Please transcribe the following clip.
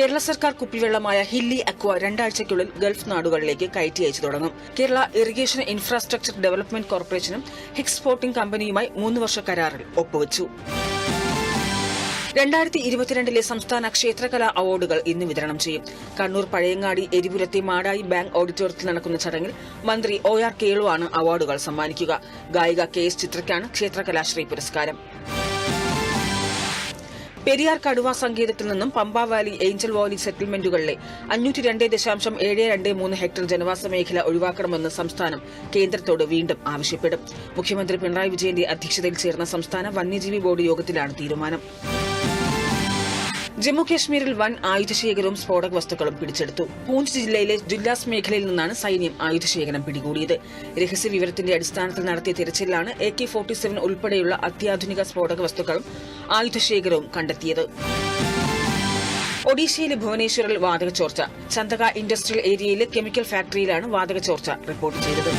കേരള സർക്കാർ കുപ്പിവെള്ളമായ Hilly Aqua രണ്ടാഴ്ചയ്ക്കുള്ളിൽ ഗൾഫ് നാടുകളിലേക്ക് കയറ്റി അയച്ചു തുടങ്ങും. കേരള ഇറിഗേഷൻ ഇൻഫ്രാസ്ട്രക്ചർ ഡെവലപ്മെന്റ് കോർപ്പറേഷനും ഹിക്സ് പോർട്ടിംഗ് കമ്പനിയുമായി മൂന്ന് വർഷ കരാറിൽ ഒപ്പുവച്ചു. രണ്ടായിരത്തി ഇരുപത്തിരണ്ടിലെ സംസ്ഥാന ക്ഷേത്രകലാ അവാർഡുകൾ ഇന്ന് വിതരണം ചെയ്യും. കണ്ണൂർ പഴയങ്ങാടി എരിപുരത്തെ മാടായി ബാങ്ക് ഓഡിറ്റോറിയത്തിൽ നടക്കുന്ന ചടങ്ങിൽ മന്ത്രി ഒ ആർ കേളുവാണ് അവാർഡുകൾ സമ്മാനിക്കുക. ഗായിക കെ എസ് ചിത്രയ്ക്കാണ് ക്ഷേത്രകലാശ്രീ പുരസ്കാരം. പെരിയാർ കടുവ സങ്കേതത്തിൽ നിന്നും പമ്പാവാലി ഏഞ്ചൽ വാലി സെറ്റിൽമെന്റുകളിലെ അഞ്ഞൂറ്റി രണ്ട് ദശാംശം ഏഴ് രണ്ട് മൂന്ന് ഹെക്ടർ ജനവാസ മേഖല ഒഴിവാക്കണമെന്ന് സംസ്ഥാനം കേന്ദ്രത്തോട് വീണ്ടും ആവശ്യപ്പെടും. മുഖ്യമന്ത്രി പിണറായി വിജയന്റെ അധ്യക്ഷതയിൽ ചേർന്ന സംസ്ഥാന വന്യജീവി ബോർഡ് യോഗത്തിലാണ് തീരുമാനം. ജമ്മു കാശ്മീരിൽ വൻ ആയുധശേഖരവും സ്ഫോടക വസ്തുക്കളും പിടിച്ചെടുത്തു. പൂഞ്ച് ജില്ലയിലെ ജുല്ലാസ് മേഖലയിൽ നിന്നാണ് സൈന്യം ആയുധശേഖരം പിടികൂടിയത്. രഹസ്യ വിവരത്തിന്റെ അടിസ്ഥാനത്തിൽ നടത്തിയ തിരച്ചിലാണ് എ കെ ഫോർട്ടി സെവൻ ഉൾപ്പെടെയുള്ള അത്യാധുനിക സ്ഫോടക വസ്തുക്കളും ആയുധശേഖരവും കണ്ടെത്തിയത്. ഒഡീഷയിലെ ഭുവനേശ്വറിൽ വാതക ചോർച്ച. ചന്തക ഇൻഡസ്ട്രിയൽ ഏരിയയിലെ കെമിക്കൽ ഫാക്ടറിയിലാണ് വാതക ചോർച്ച റിപ്പോർട്ട് ചെയ്തത്.